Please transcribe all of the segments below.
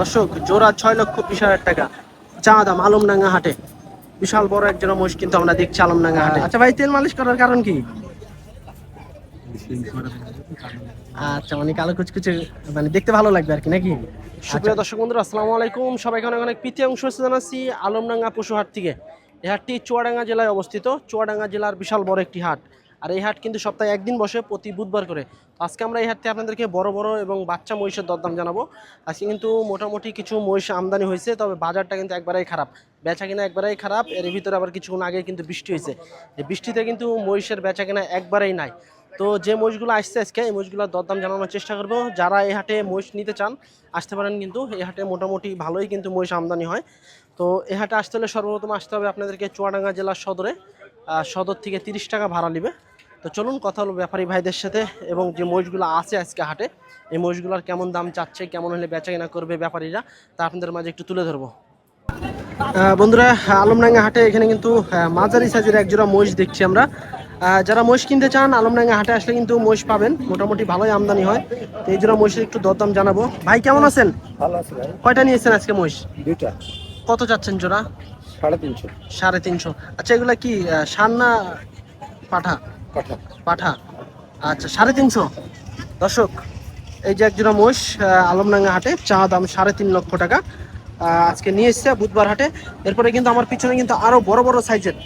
দর্শক জোড়া ছয় লক্ষ বিশ হাজার টাকা। চা দাম আলমডাঙ্গা হাটে। বিশাল বড় একজন মহিষ কিন্তু আমরা দেখছি আলমডাঙ্গা হাটে। আচ্ছা ভাই তেল মালিশ করার কারণ কি? আচ্ছা মানে কালো কুচকুচে মানে দেখতে ভালো লাগবে আর কি নাকি? সুপ্রিয় দর্শক বন্ধুরা আসসালামু আলাইকুম। সবাইকে অনেক অনেক প্রীতি অংশ জানাচ্ছি আলমডাঙ্গা পশু হাট থেকে। এই হাটটি চুয়াডাঙ্গা জেলায় অবস্থিত। চুয়াডাঙ্গা জেলার বিশাল বড় একটি হাট। আর এই হাট কিন্তু সপ্তাহে একদিন বসে প্রতি বুধবার করে। আজকে আমরা এই হাটতে আপনাদেরকে বড় বড় এবং বাচ্চা মহিষের দরদাম জানাব। আজকে কিন্তু মোটামুটি কিছু মহিষ আমদানি হয়েছে, তবে বাজারটা কিন্তু একবারেই খারাপ। বেচা কিনা একবারেই খারাপ, এর ভিতরে আবার কিছুক্ষণ আগে কিন্তু বৃষ্টি হয়েছে। বৃষ্টিতে কিন্তু মহিষের বেচা কিনা একবারেই নাই। তো যে মহিষগুলো আসছে আজকে, এই মহিষগুলোর দরদাম জানানোর চেষ্টা করব। যারা এই হাটে মহিষ নিতে চান, আসতে পারেন কিন্তু। এই হাটে মোটামুটি ভালোই কিন্তু মহিষ আমদানি হয়। তো এই হাটে আসতে হলে সর্বপ্রথম আসতে হবে আপনাদেরকে চুয়াডাঙ্গা জেলার সদরে। সদর থেকে তিরিশ টাকা ভাড়া নেবে। তো চলুন কথা হলো ব্যাপারী ভাইদের সাথে এবং যে মহিষগুলো আছে আজকে হাটে এই মহিষগুলোর কেমন দাম চাচ্ছে কেমন হলে বেচা কেনা করবে ব্যাপারীরা তা আপনাদের মাঝে একটু তুলে ধরবো। বন্ধুরা আলমডাঙ্গা হাটে এখানে কিন্তু মাঝারি সাইজের একজোড়া মহিষ দেখছি আমরা। যারা মহিষ কিনতে চান আলমডাঙ্গা হাটে আসলে কিন্তু মহিষ পাবেন। মোটামুটি ভালোই আমদানি হয়। তো এই জন্য মহিষের একটু দরদাম জানাব। ভাই কেমন আছেন? ভালো আছে ভাই। কয়টা নিয়েছেন আজকে মহিষ? দুইটা। কত চাচ্ছেন জোড়া? সাড়ে তিনশো। সাড়ে তিনশো। আচ্ছা এগুলা কি আহ, ষাঁড় না পাঠা? পাঠা। আচ্ছা সাড়ে তিনশো। দর্শক এই যে একজোড়া মহিষ আলমডাঙ্গা হাটে চা দাম সাড়ে তিন লক্ষ টাকা। আজকে নিয়ে এসছে বুধবার হাটে। এরপরে কিন্তু আমার পিছনে কিন্তু আরও বড় বড় সাইজের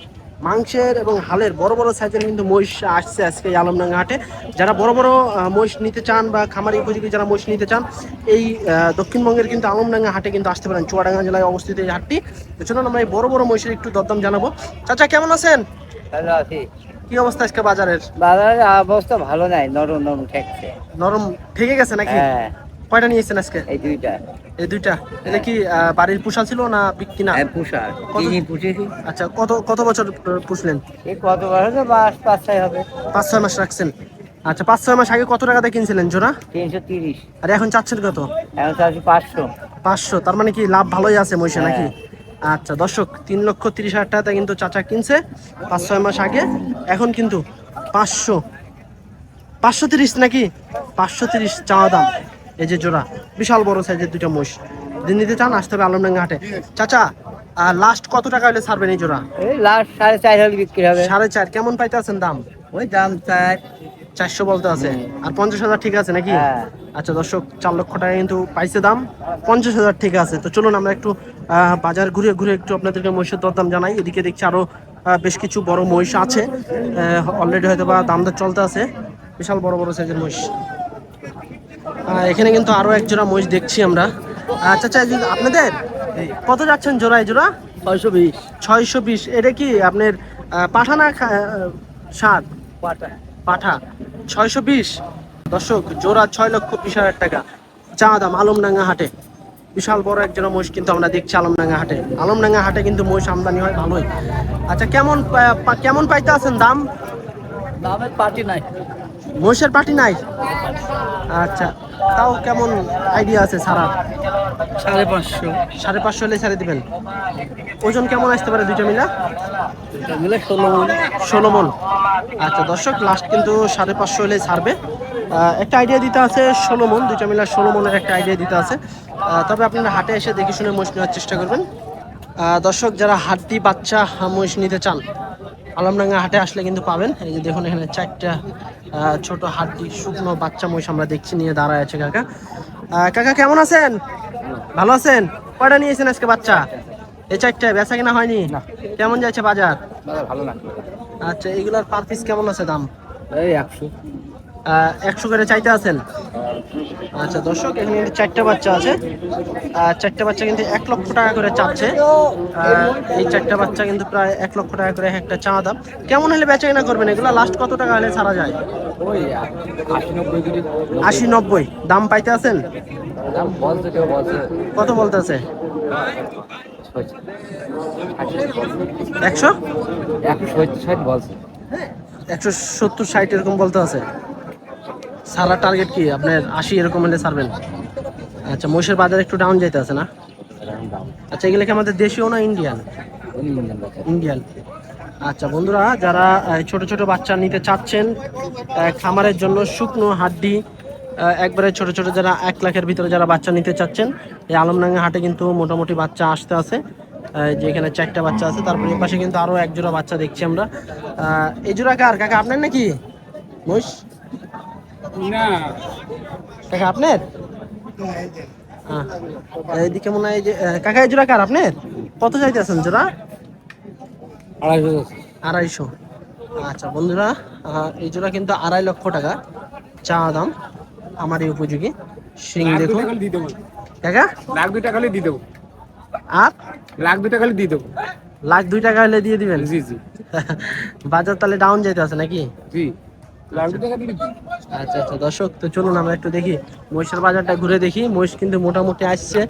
মাংসের এবং হালের বড় বড় সাইজের কিন্তু মহিষ আসছে আজকে এই আলমডাঙ্গা হাটে। যারা বড় বড় মহিষ নিতে চান বা খামারি উপযোগী যারা মহিষ নিতে চান এই দক্ষিণবঙ্গের কিন্তু আলমডাঙ্গা হাটে কিন্তু আসতে পারেন। চুয়াডাঙ্গা জেলায় অবস্থিত এই হাটটি। চলুন আমরা এই বড় বড় মহিষের একটু দরদাম জানাব। চাচা কেমন আছেন? আছি। কি অবস্থা আজকে বাজারের? বাজারের অবস্থা ভালো নাই নরম নরম ঠেকছে। নরম ঠেকে গেছে নাকি? হ্যাঁ। কয়টা নিয়েছেন আজকে? এই দুইটা। এই দুইটা? এটা কি বাড়ির পোষা ছিল না বিক্রি না? হ্যাঁ পুষার কত? চিনি পুষেছি। আচ্ছা কত কত বছর পুষলেন? এই কত হবে বাস পাঁচ ছয় হবে। পাঁচ ছয় মাস রাখছেন। আচ্ছা পাঁচ ছয় মাস আগে কত টাকাতে কিনছিলেন জোড়া? তিনশো তিরিশ। আর এখন চাচ্ছেন কত? এখন চাচ্ছি পাঁচশো। পাঁচশো তার মানে কি লাভ ভালোই আছে মহিষে হ্যাঁ। নাকি? আচ্ছা দর্শক তিন লক্ষ তিরিশ হাজার টাকাতে কিন্তু চাচা কিনছে পাঁচ ছয় মাস আগে। এখন কিন্তু পাঁচশো পাঁচশো তিরিশ নাকি? পাঁচশো তিরিশ চাওয়া দাম। এই যে জোড়া বিশাল বড় সাইজের দুইটা মহিষ। দিন নিতে চান আসতে হবে আলমডাঙ্গা হাটে। চাচা আর লাস্ট কত টাকা হলে ছাড়বেন এই জোড়া? এই লাস্ট সাড়ে চার হলে বিক্রি হবে। সাড়ে চার কেমন পাইতে আছেন দাম? ওই দাম চার। চারশো বলতে আছে। আর পঞ্চাশ হাজার ঠিক আছে নাকি? হ্যাঁ। আচ্ছা দর্শক চার লক্ষ টাকা কিন্তু পাইছে দাম। পঞ্চাশ হাজার ঠিক আছে। তো চলুন আমরা একটু বাজার ঘুরে ঘুরে একটু আপনাদেরকে মহিষের দরদাম জানাই। এদিকে দেখছি আরও আহ, বেশ কিছু বড় মহিষ আছে। অলরেডি হয়তো বা দাম দর চলতে আছে। বিশাল বড় বড় সাইজের মহিষ। এখানে কিন্তু আরও এক জোড়া মহিষ দেখছি আমরা। আচ্ছা আচ্ছা এই আপনাদের? কত যাচ্ছেন জোড়া এই জোড়া? ছয়শো বিশ। ছয়শো বিশ। এটা কি আপনার পাঠানা সার? পাটা পাঠা। ছয়শো বিশ। দর্শক জোড়া ছয় লক্ষ বিশ হাজার টাকা। চা দাম আলমডাঙ্গা হাটে। বিশাল বড় একজন মহিষ কিন্তু আমরা দেখছি আলমডাঙ্গা হাটে। আলমডাঙ্গা হাটে কিন্তু মহিষ আমদানি হয় ভালোই। আচ্ছা কেমন কেমন পাইতে আছেন দাম? দামের পার্টি নাই। মহিষের পাটি নাই? আচ্ছা তাও কেমন আইডিয়া আছে সারা সাড়ে পাঁচশো। সাড়ে পাঁচশো হলে ছেড়ে দিবেন। ওজন কেমন আসতে পারে দুইটা মিলা? মিলে ষোলো ষোলো মন। আচ্ছা দর্শক লাস্ট কিন্তু সাড়ে পাঁচশো হলে ছাড়বে। একটা আইডিয়া দিতে আছে ষোলো মন দুইটা মিলা ষোলো মনের একটা আইডিয়া দিতে আছে। তবে আপনারা হাটে এসে দেখে শুনে মহিষ নেওয়ার চেষ্টা করবেন। দর্শক যারা হাড্ডি বাচ্চা মহিষ নিতে চান আলমডাঙ্গা হাটে আসলে কিন্তু পাবেন। এই যে দেখুন এখানে চারটা ছোট হাড্ডি শুকনো বাচ্চা মহিষ আমরা দেখছি নিয়ে দাঁড়ায় আছে কাকা। কাকা কেমন আছেন? ভালো আছেন? কয়টা নিয়েছেন আজকে বাচ্চা? এই চারটা বেচা কিনা হয়নি? কেমন যাচ্ছে বাজার? ভালো না। আচ্ছা এগুলার পার পিস কেমন আছে দাম? এই একশো। একশো করে চাইতে আছেন? আচ্ছা দর্শক এখানে কিন্তু চারটা বাচ্চা আছে। চারটা বাচ্চা কিন্তু এক লক্ষ টাকা করে চাচ্ছে। এই চারটা বাচ্চা কিন্তু প্রায় এক লক্ষ টাকা করে একটা চা দাম। কেমন হলে বেচা কেনা করবেন? এগুলো লাস্ট কত টাকা হলে ছাড়া যায়? আশি নব্বই দাম পাইতে আছেন? কত বলতেছে? একশো? একশো সত্তর ষাট এরকম বলতে আছে। সারা টার্গেট কি? আপনার আশি এরকম হলে ছাড়বেন। আচ্ছা মহিষের বাজার একটু ডাউন যেতে আছে না? আচ্ছা এগুলো কি আমাদের দেশীয় না ইন্ডিয়ান ইন্ডিয়ান আচ্ছা বন্ধুরা, যারা ছোট ছোট বাচ্চা নিতে চাচ্ছেন খামারের জন্য শুকনো হাড্ডি একবারে ছোট ছোট যারা এক লাখের ভিতরে যারা বাচ্চা নিতে চাচ্ছেন, এই আলমডাঙ্গা হাটে কিন্তু মোটামুটি বাচ্চা আসতে আছে। যে এখানে চারটা বাচ্চা আছে, তারপরে এই পাশে কিন্তু আরও এক জোড়া বাচ্চা দেখছি আমরা। এই জোড়া কার? কাকা, আপনার নাকি? মহিষ? না। কাকা আপনার? এইদিকে মনে হয় এই যে কাকা এই জোড়া কার আপনার? কত চাইতেছেন জোড়া? আড়াইশো আড়াইশো। আচ্ছা বন্ধুরা এই জোড়া কিন্তু আড়াই লক্ষ টাকা। চা দাম আমারই উপযোগী। শিং দেখুন। কাকা? লাখ দুই টাকা হলে দিয়ে দেবো। আর? লাখ দুই টাকা হলে দিয়ে দেবো। লাখ দুই টাকা হলে দিয়ে দিবেন? জি জি। বাজার তাহলে ডাউন যেতে আছে নাকি? জি। আচ্ছা আচ্ছা দর্শক তো চলুন আমরা একটু দেখি। মহিষের বাজারটা ঘুরে দেখি। মহিষ কিন্তু মোটামুটি আসছে।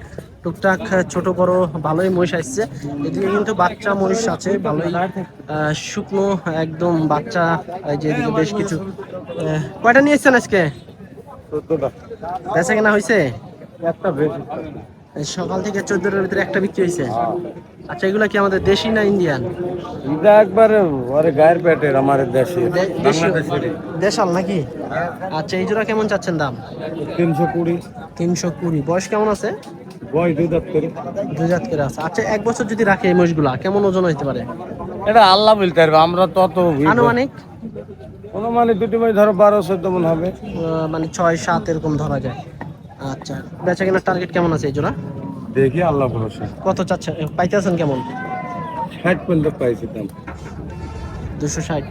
টুকটাক ছোট বড় ভালোই মহিষ আসছে। এদিকে কিন্তু বাচ্চা মহিষ আছে ভালোই শুকনো একদম বাচ্চা। যে এদিকে বেশ কিছু কয়টা নিয়ে এসছেন আজকে? বেচা কেনা হয়েছে একটা সকাল থেকে চোদ্দটার ভিতরে একটা বিক্রি হয়েছে। আচ্ছা এগুলো কি আমাদের দেশি না ইন্ডিয়ান? এটা একবারে ওরে গায়ের পেটের আমার দেশে। দেশাল নাকি? আচ্ছা এই জোড়া কেমন চাচ্ছেন দাম? তিনশো কুড়ি। তিনশো কুড়ি। বয়স কেমন আছে? বয় দুই দাঁত করে। দুই করে আছে। আচ্ছা এক বছর যদি রাখে এই মহিষগুলা কেমন ওজন হইতে পারে? এটা আল্লাহ বলতে পারবে আমরা তত আনুমানিক? কোনো মানে দুটি মাস ধরো বারো চোদ্দ মন হবে। মানে ছয় সাত এরকম ধরা যায়। আচ্ছা বেচা কেনার টার্গেট কেমন আছে এই জোড়া? দেখি আল্লাহ ভরসা। কত চাচ্ছে? পাইতেছেন কেমন? ষাট পর্যন্ত পাইছি দাম দুশো ষাট।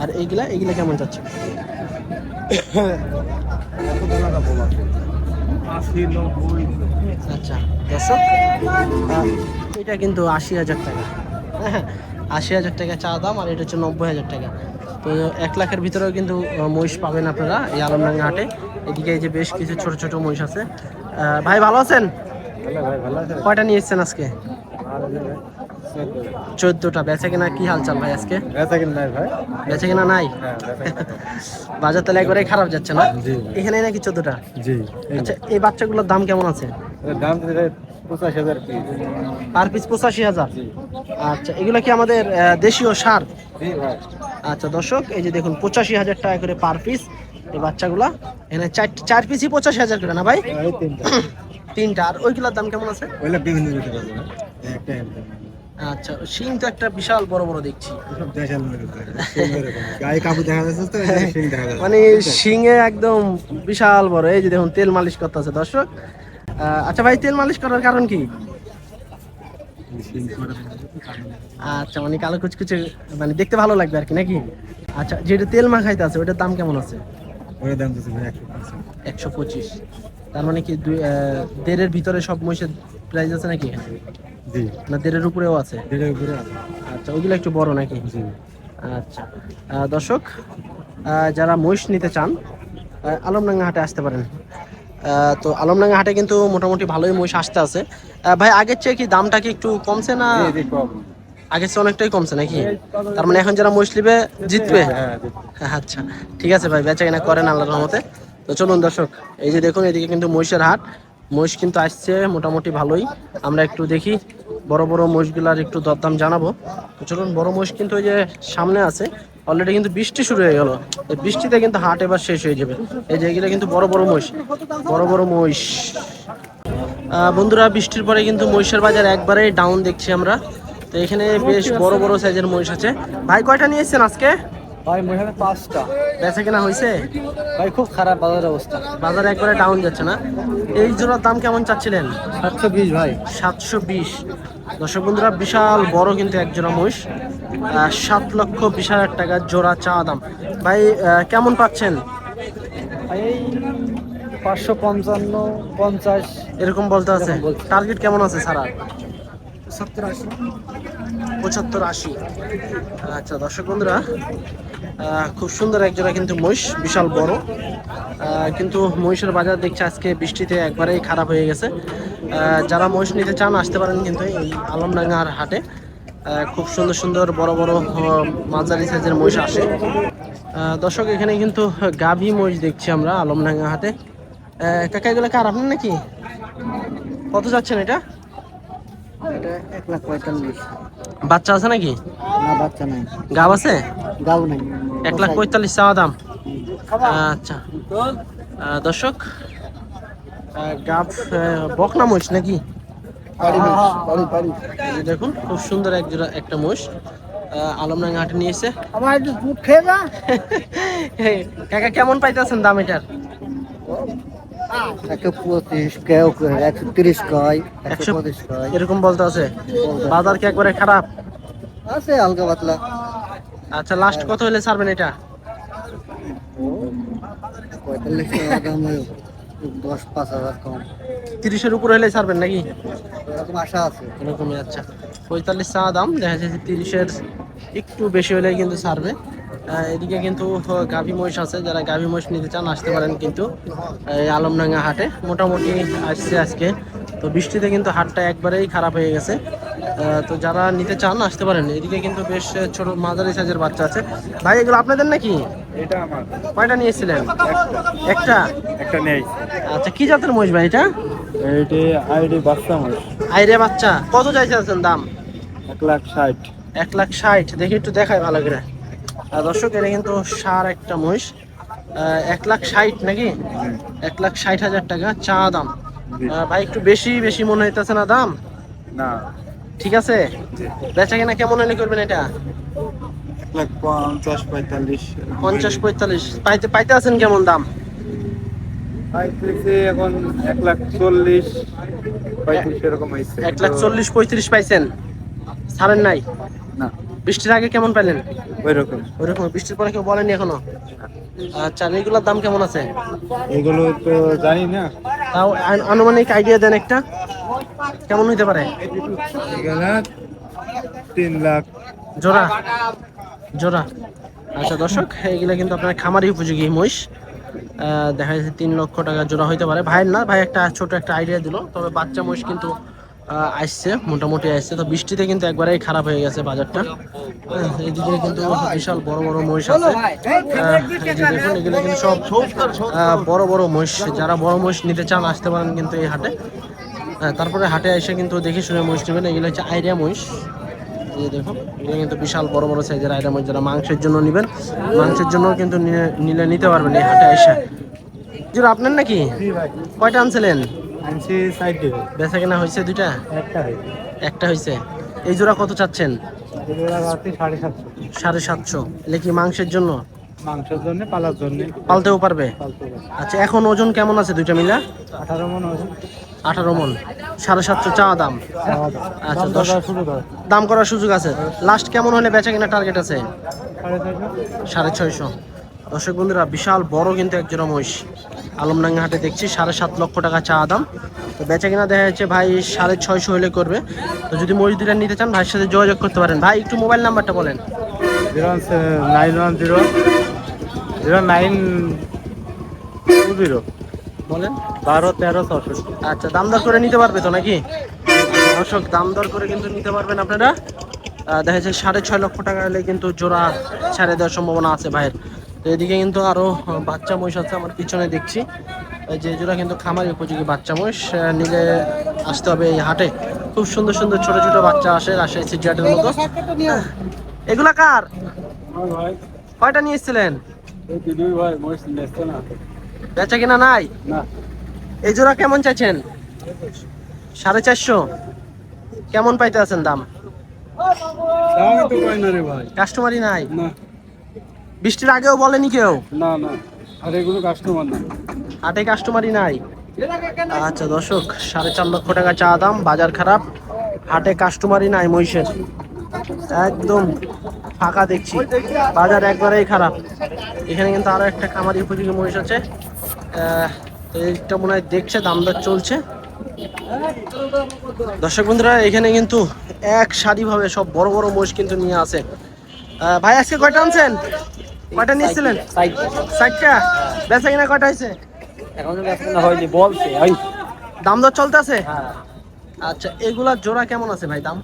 আর এইগুলা এইগুলা কেমন চাচ্ছে? আচ্ছা দর্শক এটা কিন্তু আশি হাজার টাকা। হ্যাঁ আশি হাজার টাকা চা দাম আর এটা হচ্ছে নব্বই হাজার টাকা। তো এক লাখের ভিতরেও কিন্তু মহিষ পাবেন আপনারা এই আলমডাঙ্গা হাটে। এদিকে এই যে বেশ কিছু ছোট ছোট মহিষ আছে। ভাই ভালো আছেন? কয়টা নিয়ে এসছেন আজকে? চোদ্দটা। বেচা কেনা কি হালচাল ভাই আজকে? বেচা কিনা নাই হ্যাঁ বাজার তাহলে একবারে খারাপ যাচ্ছে না? এখানে নাকি চোদ্দটা? আচ্ছা এই বাচ্চাগুলোর দাম কেমন আছে? দাম পার পিস পঁচাশি হাজার? আচ্ছা এগুলো কি আমাদের দেশীয় সার? আচ্ছা দর্শক এই যে দেখুন পঁচাশি হাজার টাকা করে পার পিস এই বাচ্চাগুলা? এখানে চার চার পিসই পঁচাশি হাজার করে না ভাই? তিনটা। তিনটা। আর ওইগুলোর দাম কেমন আছে? ওইটা বিভিন্ন একটা আচ্ছা শিং তো একটা বিশাল বড় বড় দেখছি। মানে শিঙে একদম বিশাল বড়। এই যে দেখুন তেল মালিশ করতেছে দর্শক। আচ্ছা ভাই তেল মালিশ করার কারণ কি? আচ্ছা মানে কালো কুচকুচে মানে দেখতে ভালো লাগবে আর কি নাকি? আচ্ছা যেটা তেল মাখাইতে আছে ওটার দাম কেমন আছে? ওই দাম দিচ্ছে ভাই একশো পঁচিশ। তার মানে কি দুই দেড়ের ভিতরে সব মহিষের প্রাইস আছে নাকি? জি। না দেড়ের উপরেও আছে? এটার উপরে আছে। আচ্ছা ওইগুলো একটু বড় নাকি? জি। আচ্ছা। দর্শক যারা মহিষ নিতে চান আলমডাঙ্গা হাটে আসতে পারেন। তো আলমডাঙ্গা হাটে কিন্তু মোটামুটি ভালোই মহিষ আসতে আছে। ভাই আগের চেয়ে কি দামটা কি একটু কমছে না? আগের চেয়ে অনেকটাই কমছে নাকি? তার মানে এখন যারা নিবে জিতবে? হ্যাঁ আচ্ছা। ঠিক আছে ভাই বেচা কেনা করেন আল্লাহর রহমতে। তো চলুন দর্শক এই যে দেখুন এদিকে কিন্তু মহিষের হাট। মহিষ কিন্তু আসছে মোটামুটি ভালোই। আমরা একটু দেখি বড় বড় মহিষগুলার একটু দরদাম জানাব। তো চলুন বড় মহিষ কিন্তু ওই যে সামনে আছে। অলরেডি কিন্তু বৃষ্টি শুরু হয়ে গেল। এই বৃষ্টিতে কিন্তু হাট এবার শেষ হয়ে যাবে। এই যে এগুলো কিন্তু বড় বড় মহিষ বড় বড় মহিষ। আহ, বন্ধুরা বৃষ্টির পরে কিন্তু মহিষের বাজার একবারেই ডাউন দেখছি আমরা। তো এখানে বেশ বড় বড় সাইজের মহিষ আছে। ভাই কয়টা নিয়েছেন আজকে? ভাই পাঁচটা। বেচা কেনা হয়েছে? ভাই খুব খারাপ বাজারের অবস্থা। বাজারে একবারে ডাউন যাচ্ছে না। এই জোড়ার দাম কেমন চাচ্ছিলেন? সাতশো বিশ ভাই। সাতশো বিশ। দর্শক বন্ধুরা বিশাল বড় কিন্তু এক জোড়া মহিষ। সাত লক্ষ বিশ হাজার টাকা জোড়া চা দাম। ভাই কেমন পাচ্ছেন? এই পাঁচশো পঞ্চান্ন পঞ্চাশ। এরকম বলতে আছে। টার্গেট কেমন আছে সারা সত্তর আশি, পঁচাত্তর আশি। আচ্ছা দর্শক বন্ধুরা খুব সুন্দর এক জোড়া কিন্তু মহিষ, বিশাল বড়। কিন্তু মহিষের বাজার দেখছি আজকে বৃষ্টিতে একবারেই খারাপ হয়ে গেছে। যারা মহিষ নিতে চান, আসতে পারেন কিন্তু এই আলমডাঙ্গার হাটে। খুব সুন্দর সুন্দর, বড় বড় মাঝারি সাইজের মহিষ আসে। দর্শক, এখানে কিন্তু গাভী মহিষ দেখছি আমরা আলমডাঙ্গা হাটে। কাকা, এগুলো কার আপনার নাকি? কত যাচ্ছেন এটা? এটা এক লাখ পঁয়তাল্লিশ। বাচ্চা আছে নাকি? না বাচ্চা নাই। গাব আছে? নাই। এক লাখ পঁয়তাল্লিশ চাওয়া দাম। আচ্ছা। দর্শক গাব বকনা মহিষ নাকি? দেখুন খুব সুন্দর এক জোড়া একটা মোষ আলমডাঙ্গা হাটে নিয়ে এসে আমার একটু দুধ খেয়ে যা। কাকা কেমন পাইতেছেন দাম এটার? একশো পঁচিশ কেউ একশো তিরিশ কয় একশো পঁচিশ কয়। এরকম বলতে আছে? বাজার কি একবারে খারাপ? আছে হালকা পাতলা। আচ্ছা লাস্ট কত হলে ছাড়বেন এটা? পঁয়তাল্লিশ টাকা দাম দশ পাঁচ হাজার কম। তিরিশের উপরে হলে ছাড়বেন নাকি? এরকম আশা আছে। এরকমই আচ্ছা। পঁয়তাল্লিশ চা দাম দেখা যাচ্ছে তিরিশের একটু বেশি হলে কিন্তু ছাড়বে। এদিকে কিন্তু গাভী মহিষ আছে যারা গাভী মহিষ নিতে চান আসতে পারেন কিন্তু এই আলমডাঙ্গা হাটে। মোটামুটি আসছে আজকে। তো বৃষ্টিতে কিন্তু হাটটা একবারেই খারাপ হয়ে গেছে। তো যারা নিতে চান আসতে পারেন। এদিকে কিন্তু বেশ ছোট মাঝারি সাইজের বাচ্চা আছে। ভাই এগুলো আপনাদের নাকি? এটা আমার। কয়টা নিয়েছিলেন? একটা? একটা নেই। আচ্ছা কি জাতের মহিষ ভাই এটা? এইটি আইডি বাচ্চা আইরে বাচ্চা। কত চাইছেন দাম? এক লাখ ষাট। এক লাখ ষাট। দেখি একটু দেখায় ভালো করে। দর্শক এটা কিন্তু সার একটা মহিষ। এক লাখ ষাট নাকি? এক লাখ ষাট হাজার টাকা চা দাম। ভাই একটু বেশি বেশি মনে হইতেছে না দাম? না। ঠিক আছে? বেচা কেনা কেমন হলে করবেন এটা? পঞ্চাশ পঁয়তাল্লিশ। পঞ্চাশ পঁয়তাল্লিশ। পাইতে পাইতে আছেন কেমন দাম? এখন এক লাখ চল্লিশ পঁয়ত্রিশ এরকম হয়েছে এক লাখ চল্লিশ পঁয়ত্রিশ পাইছেন। ছাড়েন নাই? বৃষ্টির আগে কেমন পেলেন ওই রকম ওইরকম। বৃষ্টির পরে কেউ বলেনি এখনও? আচ্ছা আর এগুলোর দাম কেমন আছে? এগুলো তো জানি না। তাও আন- আনুমানিক আইডিয়া দেন একটা। কেমন হইতে পারে? তিন লাখ। জোড়া। জোড়া। আচ্ছা দর্শক এগুলো কিন্তু আপনার খামারি উপযোগী মহিষ। দেখা যাচ্ছে তিন লক্ষ টাকা জোড়া হইতে পারে। ভাইয়ের না ভাই একটা ছোট একটা আইডিয়া দিল। তবে বাচ্চা মহিষ কিন্তু আসছে মোটামুটি আসছে। তো বৃষ্টিতে কিন্তু একবারেই খারাপ হয়ে গেছে বাজারটা। হ্যাঁ, এইদিকে কিন্তু বিশাল বড় বড় মহিষ আছে। দেখুন এগুলো কিন্তু সব বড় বড় মহিষ। যারা বড় মহিষ নিতে চান আসতে পারেন কিন্তু এই হাটে। হ্যাঁ, তারপরে হাটে এসে কিন্তু দেখে শুনে মহিষ নেবেন। এগুলো হচ্ছে আইরিয়া মহিষ। এই দেখুন এগুলো কিন্তু বিশাল বড় বড় সাইজের আইডিয়া মহিষ। যারা মাংসের জন্য নেবেন মাংসের জন্য কিন্তু নিলে- নিতে পারবেন এই হাটে এসে। আপনার নাকি? কয়টা আনছিলেন? আনছি সাইড দেবে। বেচা কেনা হয়েছে দুইটা? একটা হয়েছে। একটা হয়েছে। এই জোড়া কত চাচ্ছেন? সাড়ে সাতশো। এলে কি মাংসের জন্য? মাংসের জন্য পালার জন্য। পালতেও পারবে? আচ্ছা এখন ওজন কেমন আছে দুইটা মিলা? আঠারো মন ওজন। আঠারো মন। সাড়ে সাতশো চা দাম। আচ্ছা দাম দশ দাম করার সুযোগ আছে। লাস্ট কেমন হলে বেচা কেনা টার্গেট আছে? সাড়ে ছয়শো। দর্শক বন্ধুরা বিশাল বড় কিন্তু এক জোড়া মহিষ। আলমডাঙ্গা হাটে দেখছি সাড়ে সাত লক্ষ টাকা চা দাম। তো বেচা কিনা দেখা যাচ্ছে ভাই সাড়ে ছয়শো হলে করবে। তো যদি মহিষ দুটা নিতে চান ভাইয়ের সাথে যোগাযোগ করতে পারেন। ভাই একটু মোবাইল নাম্বারটা বলেন। Zero nine one zero zero nine two zero. বলেন। বারো তেরো ছশো আচ্ছা দাম দর করে নিতে পারবে তো নাকি? দর্শক দাম দর করে কিন্তু নিতে পারবেন আপনারা। দেখা যাচ্ছে সাড়ে ছয় লক্ষ টাকা হলে কিন্তু জোড়া ছাড়ে দেওয়ার সম্ভাবনা আছে ভাইয়ের। তো এদিকে কিন্তু আরও বাচ্চা মহিষ আছে আমার পিছনে দেখছি। এই যে জোড়া কিন্তু খামারি উপযোগী বাচ্চা মহিষ নিলে আসতে হবে এই হাটে। খুব সুন্দর সুন্দর ছোট ছোট বাচ্চা আসে রাজশাহী সিজিয়াটের মতো। এগুলা কার? কয়টা নিয়ে এসেছিলেন? এই দিদি ভাই মহিষ নেচছে না। বেচা কিনা নাই? এই জোড়া কেমন চাইছেন? সাড়ে চারশো। কেমন পাইতে আছেন দাম? কাস্টমারই নাই? না। বৃষ্টির আগেও বলেনি কেউ? না না। আর এগুলো কাস্টমার না। হাটে কাস্টমারই নাই? আচ্ছা দর্শক সাড়ে চার লক্ষ টাকা চা দাম বাজার খারাপ। হাটে কাস্টমারই নাই মহিষের। একদম ফাঁকা দেখছি। বাজার একবারেই খারাপ। এখানে কিন্তু আরও একটা খামারি উপযোগী মহিষ আছে। এইটা মনে হয় দেখছে দাম দর চলছে। দর্শক বন্ধুরা এখানে কিন্তু এক সারি ভাবে সব বড় বড় মহিষ কিন্তু নিয়ে আসে। ভাই আজকে কয়টা আনছেন? কয়টা নিয়েছিলেন? ষাটটা বেচা কিনা কয়টা হয়েছে? এখন হয়নি বলছে দাম দর চলতেছে? আচ্ছা এগুলা জোড়া কেমন আছে ভাই দাম?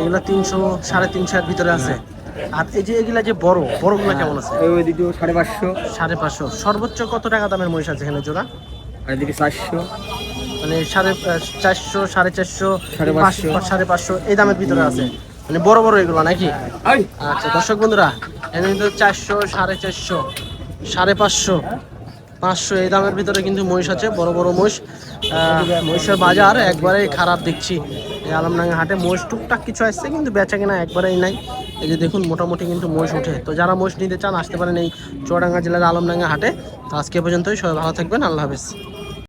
এগুলা তিনশো সাড়ে তিনশো এর ভিতরে আছে। আর এই যে এগুলা যে বড় বড়গুলা কেমন আছে? ওই ওইদিকে সাড়ে পাঁচশো। সাড়ে পাঁচশো। সর্বোচ্চ কত টাকা দামের মহিষ আছে এখানে জোড়া? আর এদিকে চারশো। মানে সাড়ে চারশো সাড়ে চারশো সাড়ে পাঁচশো। সাড়ে পাঁচশো এই দামের ভিতরে আছে। মানে বড় বড় এগুলো নাকি? আচ্ছা দর্শক বন্ধুরা এখানে কিন্তু চারশো সাড়ে চারশো সাড়ে পাঁচশো পাঁচশো এই দামের ভিতরে কিন্তু মহিষ আছে বড় বড় মহিষ। মহিষের বাজার একবারেই খারাপ দেখছি। এই আলমডাঙ্গা হাটে মহিষ টুকটাক কিছু আসছে কিন্তু বেচা কিনা একবারেই নাই। এই যে দেখুন মোটামুটি কিন্তু মহিষ উঠে তো যারা মহিষ নিতে চান আসতে পারেন এই চুয়াডাঙ্গা জেলার আলমডাঙ্গা হাটে। তো আজকে পর্যন্তই সবাই ভালো থাকবেন আল্লাহ হাফেজ।